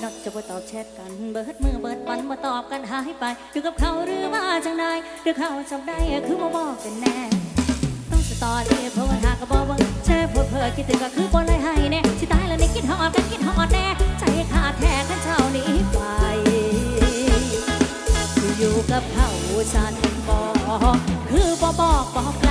หนัดจะไปตอบแชทกัน เบิดมือเบิดปันมาตอบกันหายไปอยู่กับเขาหรือมาจังไดหรือเขาจำได้คือมาบอกกันแน่ ต้องสตอรี่เพราะว่าหากระบอกว่าแชร์เพื่อเพื่อคิดถึงก็คือบ่เลยให้แน่ที่ตายแล้วในคิดหอดกันคิดหอดแน่ใจขาดแท้กันเช้านี้ไปอยู่กับเขาฉันบอกคือบบอกบอก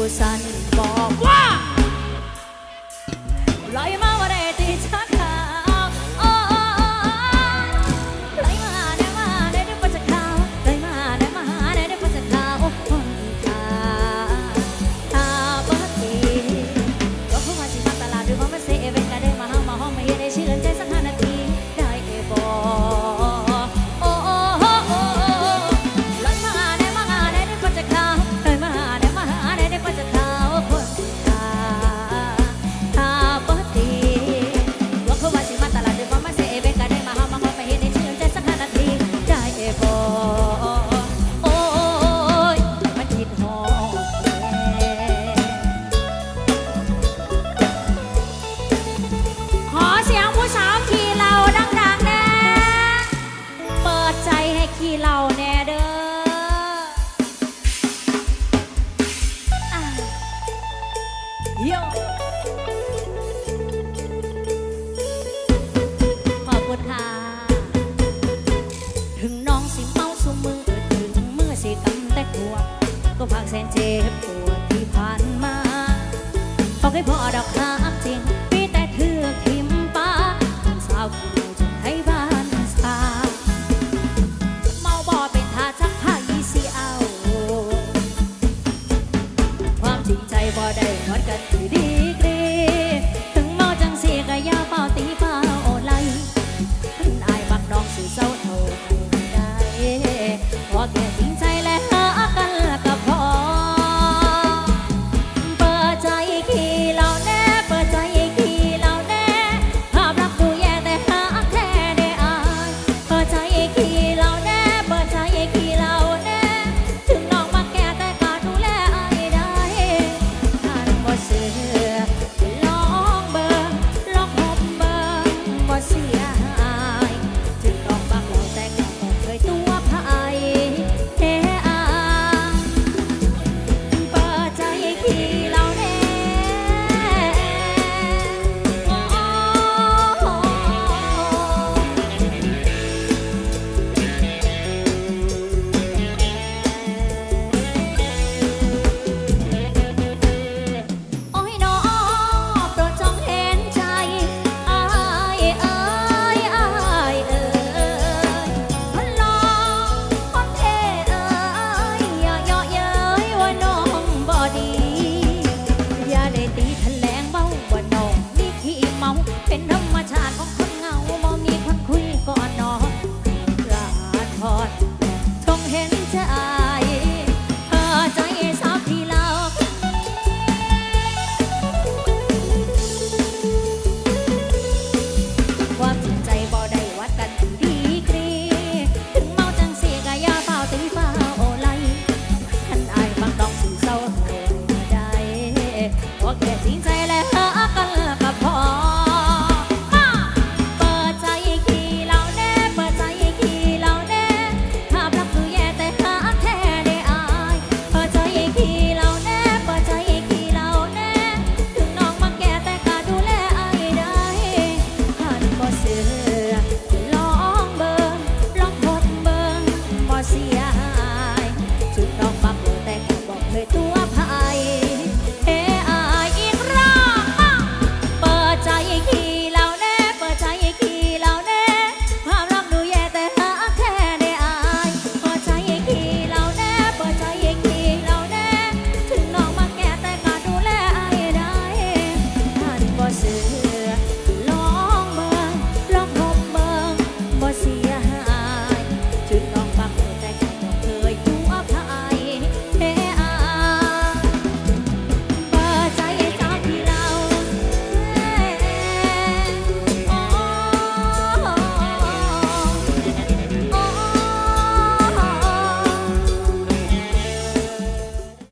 ผู้สันบอกว่า เจ็บปวดที่ผ่านมาบอกให้พอดอกคากจริงมีแต่เถือกทิมปาคนสาวกูจะให้บ้านสาเมาบ่เป็นทาจักผ้ายีสีเอา ความจริงใจบ่ได้หมดกันคือดี